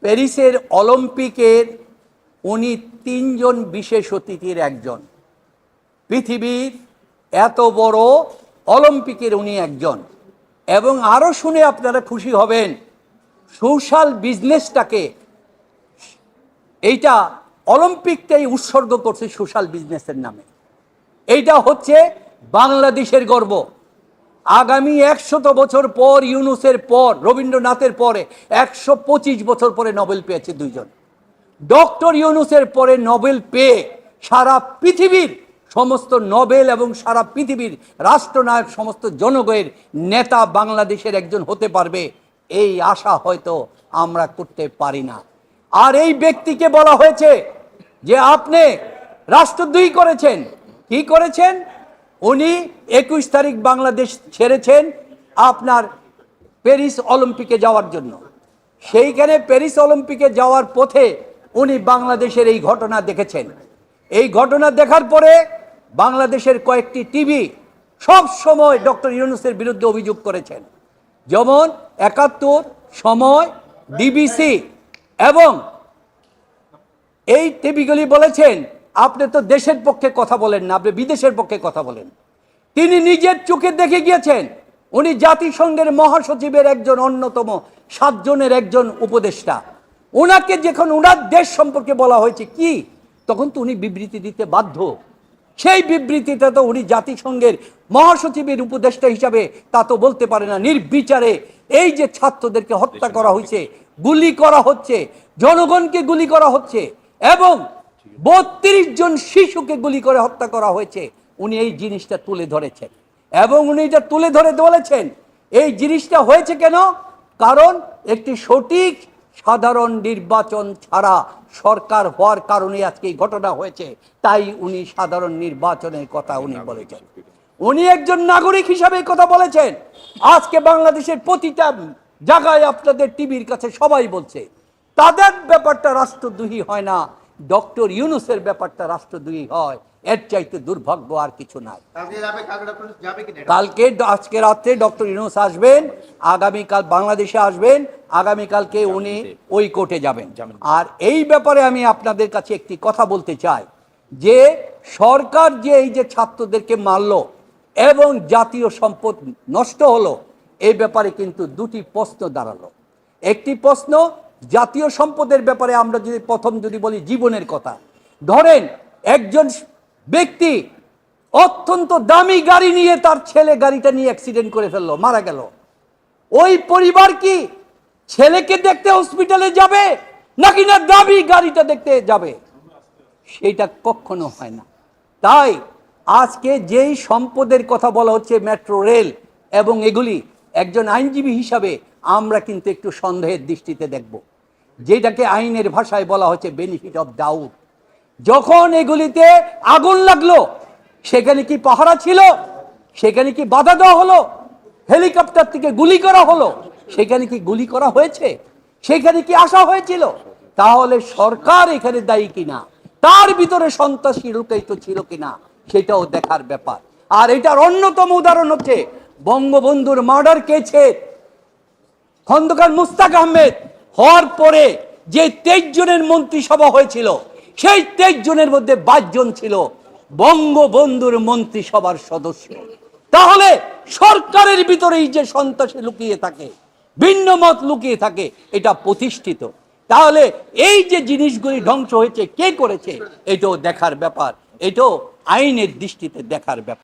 প্যারিসের অলিম্পিকের উনি তিনজন বিশেষ অতিথির একজন। পৃথিবীর এত বড় অলিম্পিকের উনি একজন। এবং আরও শুনে আপনারা খুশি হবেন, সোশ্যাল বিজনেসটাকে, এইটা অলিম্পিকটাই উৎসর্গ করছে সোশ্যাল বিজনেসের নামে। এইটা হচ্ছে বাংলাদেশের গর্ব। আগামী একশত বছর পর, ইউনুসের পর, রবীন্দ্রনাথের পরে, একশো পঁচিশ বছর পরে নোবেল পেয়েছে দুইজন। ডক্টর ইউনুসের পরে নোবেল পেয়ে সারা পৃথিবীর সমস্ত নোবেল এবং সারা পৃথিবীর রাষ্ট্রনায়ক, সমস্ত জনগণের নেতা বাংলাদেশের একজন হতে পারবে, এই আশা হয়তো আমরা করতে পারি না। আর এই ব্যক্তিকে বলা হয়েছে যে আপনি রাষ্ট্র দুই করেছেন। কি করেছেন? উনি একুশ তারিখ বাংলাদেশ ছেড়েছেন আপনার প্যারিস অলিম্পিকে যাওয়ার জন্য। সেইখানে প্যারিস অলিম্পিকে যাওয়ার পথে উনি বাংলাদেশের এই ঘটনা দেখেছেন। এই ঘটনা দেখার পরে বাংলাদেশের কয়েকটি টিভি সব সময় ডক্টর ইউনুসের বিরুদ্ধে অভিযোগ করেছেন। যেমন একাত্তর, সময়, ডিবিসি এবং এই টিভিগুলি বলেছেন আপনি তো দেশের পক্ষে কথা বলেন না আপনি বিদেশের পক্ষে কথা বলেন। তিনি নিজের চোখে দেখে গিয়েছেন উনি জাতিসংঘের মহাসচিবের একজন অন্যতম সাতজনের একজন উপদেষ্টা। ওনাকে যখন ওনার দেশ সম্পর্কে বলা হয়েছে কি তখন তো উনি বিবৃতি দিতে বাধ্য। সেই বিবৃতিটা তো উনি জাতিসংঘের মহাসচিবের উপদেষ্টা হিসাবে তা তো বলতে পারে না নির্বিচারে এই যে ছাত্রদেরকে হত্যা করা হয়েছে গুলি করা হচ্ছে জনগণকে গুলি করা হচ্ছে এবং বত্রিশ জন শিশুকে গুলি করে হত্যা করা হয়েছে। উনি এই জিনিসটা তুলে ধরেছেন। এবং উনি এটা তুলে ধরে বলেছেন, এই জিনিসটা হয়েছে কেন? কারণ একটি সঠিক, সাধারণ নির্বাচন ছাড়া সরকার হওয়ার কারণে আজকে এই ঘটনা হয়েছে। তাই উনি সাধারণ নির্বাচনের কথা উনি বলেছেন। উনি একজন নাগরিক হিসাবে কথা বলেছেন। আজকে বাংলাদেশের প্রতিটা জায়গায় আপনাদের টিভির কাছে সবাই বলছে, তাদের ব্যাপারটা রাষ্ট্রদ্রোহী হয় না। ডক্টর ইউনুসের ব্যাপারটা রাষ্ট্রদ্রোহী হয় এর চাইতে দুর্ভাগ্য আর কিছু নাই। কালকে যাবে কালকে ডক্টর যাবে কি না কালকে আজকে রাত্রে ডক্টর ইউনুস আসবেন আগামীকাল বাংলাদেশে আসবেন আগামীকালকে উনি ওই কোর্টে যাবেন। আর এই ব্যাপারে আমি আপনাদের কাছে একটি কথা বলতে চাই যে সরকার যে এই যে ছাত্রদেরকে মারল এবং জাতীয় সম্পদ নষ্ট হলো এই ব্যাপারে কিন্তু দুটি প্রশ্ন দাঁড়াল। একটি প্রশ্ন জাতীয় সম্পদের ব্যাপারে আমরা যদি প্রথম যদি বলি জীবনের কথা। ধরেন একজন ব্যক্তি অত্যন্ত দামি গাড়ি নিয়ে তার ছেলে গাড়িটা নিয়ে অ্যাক্সিডেন্ট করে ফেলল, মারা গেল। ওই পরিবার কি ছেলেকে দেখতে হসপিটালে যাবে নাকি না দামি গাড়িটা দেখতে যাবে? সেটা কখনো হয় না। তাই আজকে যেই সম্পদের কথা বলা হচ্ছে মেট্রো রেল এবং এগুলি একজন আইনজীবী হিসাবে আমরা কিন্তু একটু সন্দেহের দৃষ্টিতে দেখব। যেটাকে আইনের ভাষায় বলা হচ্ছে বেনিফিট অফ ডাউট যখন এগুলিতে আগুন লাগল, সেখানে কি পাহারা ছিল? সেখানে কি বাধা দেওয়া হলো? হেলিকপ্টার থেকে গুলি করা হলো? সেখানে কি গুলি করা হয়েছে? সেখানে কি আসা হয়েছিল? তাহলে সরকার এখানে দায়ী কিনা? তার ভিতরে সন্ত্রাসী লুকায়িত ছিল কিনা? সেটাও দেখার ব্যাপার। আর এটার অন্যতম উদাহরণ হচ্ছে বঙ্গবন্ধুর মার্ডার কেছে খন্দকার মুস্তাক আহমেদ হওয়ার পরে যে তেইশ জনের মন্ত্রিসভা হয়েছিল, সেই তেইশ জনের মধ্যে বাইশ জন ছিল বঙ্গবন্ধুর মন্ত্রিসভার সদস্য। তাহলে সরকারের ভিতরেই যে সন্ত্রাসী লুকিয়ে থাকে, ভিন্ন মত লুকিয়ে থাকে, এটা প্রতিষ্ঠিত। তাহলে এই যে জিনিসগুলি ধ্বংস হয়েছে, কে করেছে, এটাও দেখার ব্যাপার, এটাও আইনের দৃষ্টিতে দেখার ব্যাপার।